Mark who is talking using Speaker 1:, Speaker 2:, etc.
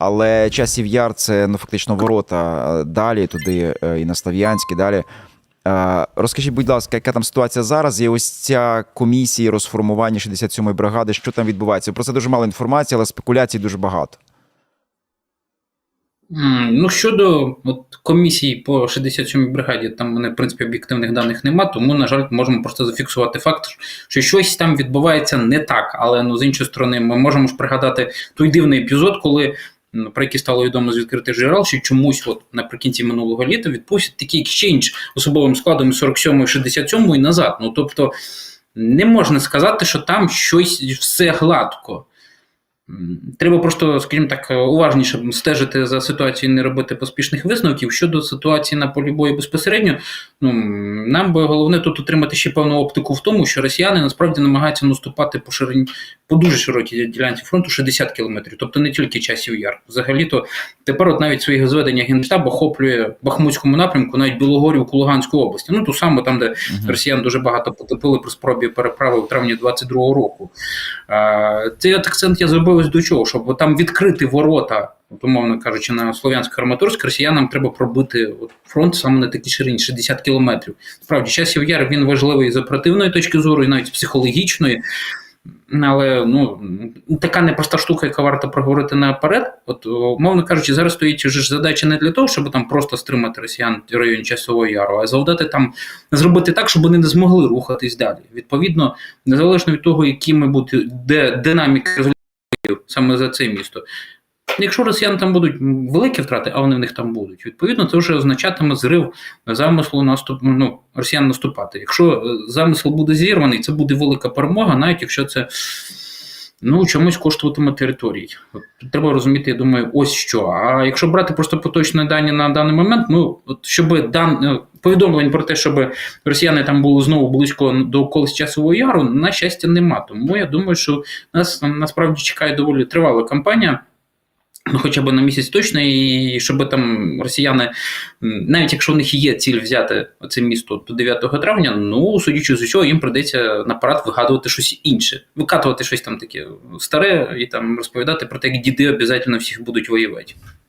Speaker 1: Але часів яр це ну фактично ворота е, далі, туди е, і на Слов'янськ, і далі. Е, Розкажіть, будь ласка, яка там ситуація зараз? Є ось ця комісія розформування 67-ї бригади. Що там відбувається? Про це дуже мало інформації, але спекуляцій дуже багато.
Speaker 2: Ну, щодо от, комісії по 67-й бригаді, там мене, в принципі, об'єктивних даних нема, тому, на жаль, можемо просто зафіксувати факт, що щось там відбувається не так. Але ну, з іншої сторони, ми можемо ж пригадати той дивний епізод, коли. Про які стало відомо з відкритих джерел, що чомусь от наприкінці минулого літа відпустять такий екшендж особовим складом 47 67 і назад. Ну тобто не можна сказати, що там щось все гладко. Треба просто, скажімо так, уважніше стежити за ситуацією, не робити поспішних висновків. Щодо ситуації на полі бою безпосередньо, ну нам би головне тут отримати ще певну оптику в тому, що росіяни насправді намагаються наступати по ширині по дуже широкій ділянці фронту 60 кілометрів, тобто не тільки часів яр. Взагалі-то тепер, от навіть своїх зведення генштаб охоплює Бахмутському напрямку, навіть Білогорівку Луганської області. Ну ту саму там, де росіян дуже багато потопили при спробі переправи в травні 22-го року. Е, Цей акцент я зробив ось до чого, щоб там відкрити ворота, от, умовно кажучи, на Слов'янськ Арматурськ, росіянам треба пробити от фронт саме на такій ширині 60 кілометрів. Справді, часів яр він важливий з оперативної точки зору, і навіть психологічної. Але ну така непроста штука, яка варто проговорити наперед. От, умовно кажучи, зараз стоїть вже ж задача не для того, щоб там просто стримати росіян в районі часового яру, а завдати там зробити так, щоб вони не змогли рухатись далі. Відповідно, незалежно від того, якими буде де динаміка результатів саме за це місто. Якщо росіян там будуть великі втрати, а вони в них там будуть, відповідно, це вже означатиме зрив замислу наступ, ну, росіян наступати. Якщо е, замисел буде зірваний, це буде велика перемога, навіть якщо це ну, чомусь коштуватиме території. От, треба розуміти, я думаю, ось що. А якщо брати просто поточні дані на даний момент, ну от щоб дан е, повідомлень про те, щоб росіяни там були знову близько до околиць часового яру, на щастя, нема. Тому я думаю, що нас насправді чекає доволі тривала кампанія. Ну, хоча б на місяць точно, і щоб там росіяни, навіть якщо у них є ціль взяти це місто до 9 травня, ну судячи з усього, їм прийдеться на парад вигадувати щось інше, викатувати щось там таке старе і там розповідати про те, як діди обов'язково всіх будуть воювати.